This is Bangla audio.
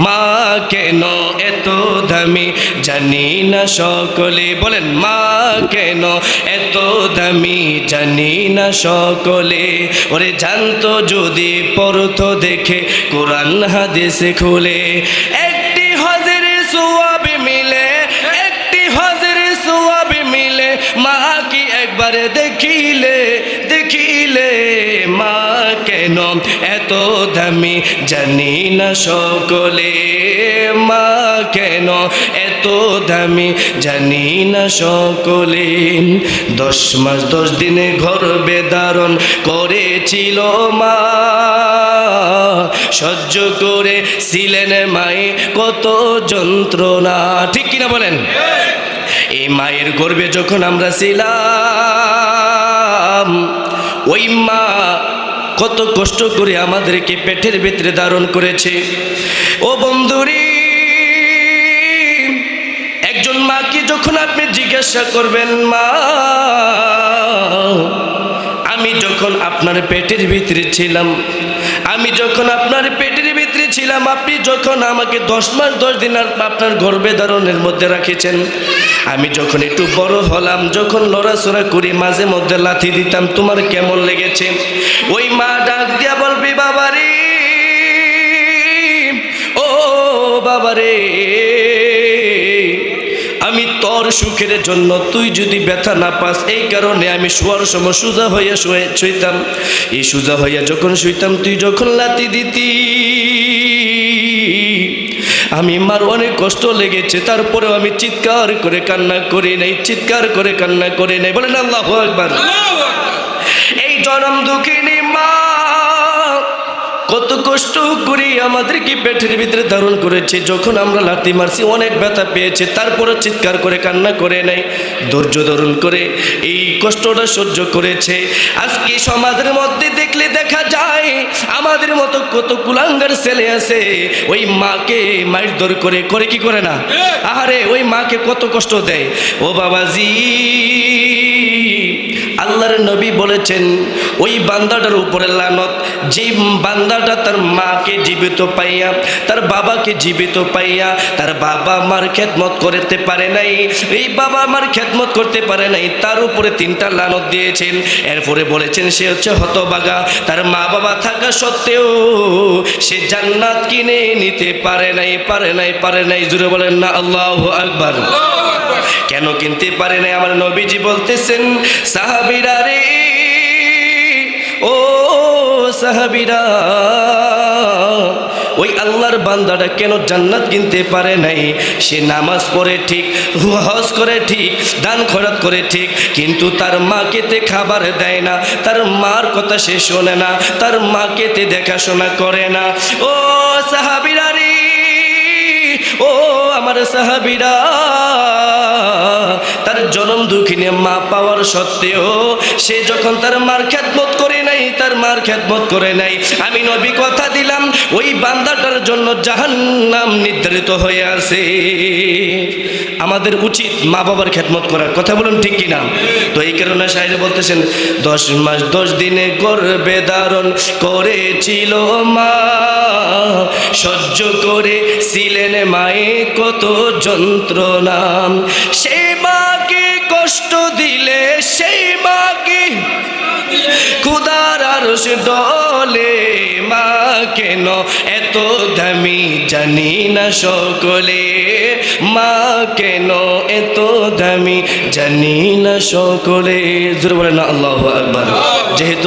মা কেন এত দামি, জানি না সকলে। বলেন মা কেন এত দামি, জানি না সকলে। ওরে জানতো যদি পড়তো দেখে, কোরআন হাদিসে খুলে। একটি কেন এত দামি জানি না সকলে? মা, কেন এত দামি জানি না সকলে? দশ মাস, দশ দিনে ঘর বেদারণ করেছিল মা। সহ্য করে ছিলেন মায়ে কত যন্ত্রণা। ঠিক কিনা বলেন? এই মায়ের গর্বে যখন আমরা ছিলাম, ওই মা কত কষ্ট করে আমাদেরকে পেটের ভিতরে ধারণ করেছে। ও বন্ধুরি, একজন মাকে যখন আপনি জিজ্ঞাসা করবেন, মা, আমি যখন আপনার পেটের ভিতরে ছিলাম, আমি যখন আপনার পেটের ভিতরে ছিলাম, আপনি যখন আমাকে দশ মাস দশ দিন আর আপনার গর্ভে ধারণের মধ্যে রাখেছেন আমি যখন একটু বড় হলাম, যখন লড়াচড়া করি মাঝে মধ্যে লাথি দিতাম, তোমার কেমন লেগেছে? ওই মা ডাক দিয়া বলবি, বাবারে, ও বাবারে, আমি তোর সুখের জন্য তুই যদি ব্যথা না পাস, এই কারণে আমি শোয়ার সময় সোজা হইয়া শুয়ে শুইতাম। এই সোজা হইয়া যখন শুইতাম, তুই যখন লাতি দিতি আমি মার অনেক কষ্ট লেগেছে তারপরেও আমি চিৎকার করে কান্না করি নাই চিৎকার করে কান্না করি নাই। বলেন আল্লাহ একবার এই জনম দুঃখিনী মা। কত কষ্ট করে আমাদেরকে পেটের ভিতরে ধারণ করেছে। যখন আমরা লাথি মারছি অনেক ব্যথা পেয়েছে তারপরে চিৎকার করে কান্না করে নাই ধৈর্য ধারণ করে এই কষ্টটা সহ্য করেছে। আজকে সমাজের মধ্যে দেখলে দেখা যায় আমাদের মতো কত কুলাঙ্গার ছেলে আছে ওই মাকে মারধর করে করে কি করে না? আহারে ওই মাকে কত কষ্ট দেয়। ও বাবাজি! আল্লাহর নবী বলেছেন, ওই বান্দাটার উপরে লানত। যে বান্দাটা তার মাকে জীবিত পাইয়া, তার বাবাকে জীবিত পাইয়া, তার বাবা মার খেদমত করতে পারে নাই। এই বাবা মার খেদমত করতে পারে নাই, তার উপরে তিনটা লানত দিয়েছেন। এরপরে বলেছেন, সে হচ্ছে হতবাগা। তার মা বাবা থাকা সত্ত্বেও সে জান্নাত কিনে নিতে পারে নাই পারে নাই পারে নাই। জুড়ে বলেন না, আল্লাহ আকবার। কেন কিনতে পারে নাই? আমার নবীজি বলতেছেন, সাহাবিরা রে, ও সাহাবিরা, ওই আল্লাহর বান্দাটা কেন জান্নাত কিনতে পারে নাই? সে নামাজ পড়ে ঠিক, হজ করে ঠিক, দান খরাত করে ঠিক, কিন্তু তার মাকে তে খাবার দেয় না, তার মার কথা সে শোনে না, তার মাকে তে দেখাশোনা করে না। ও সাহাবিরা রে, ও আমার সাহাবিরা দুঃখিনী মা পাওয়ার সত্ত্বেও সে যখন তার মার খ্যাতমত করে নাই, তার মার খ্যাতমত করে নাই। আমি নবী কথা দিলাম, ওই বান্দাটার জন্য জাহান্নাম নির্ধারিত হয়ে আছে। আমাদের উচিত মা বাবার খ্যাতমত করার। কথা বলুন ঠিক কিনা তো এই কারণে সাহেব বলতেছেন, দশ মাস, দশ দিনে গর্বে ধারণ করেছিল মা। সহ্য করে ছিলেন মায়ে কত যন্ত্রণা। মাকে কষ্ট দিলে সেই মাকে, খুদার আরশ ডলে মা কেন এত দামি জানি না সকলে? মা কেন এত দামি জানি না সকলে? জোর বলে না, আল্লাহ আকবার। যেহেতু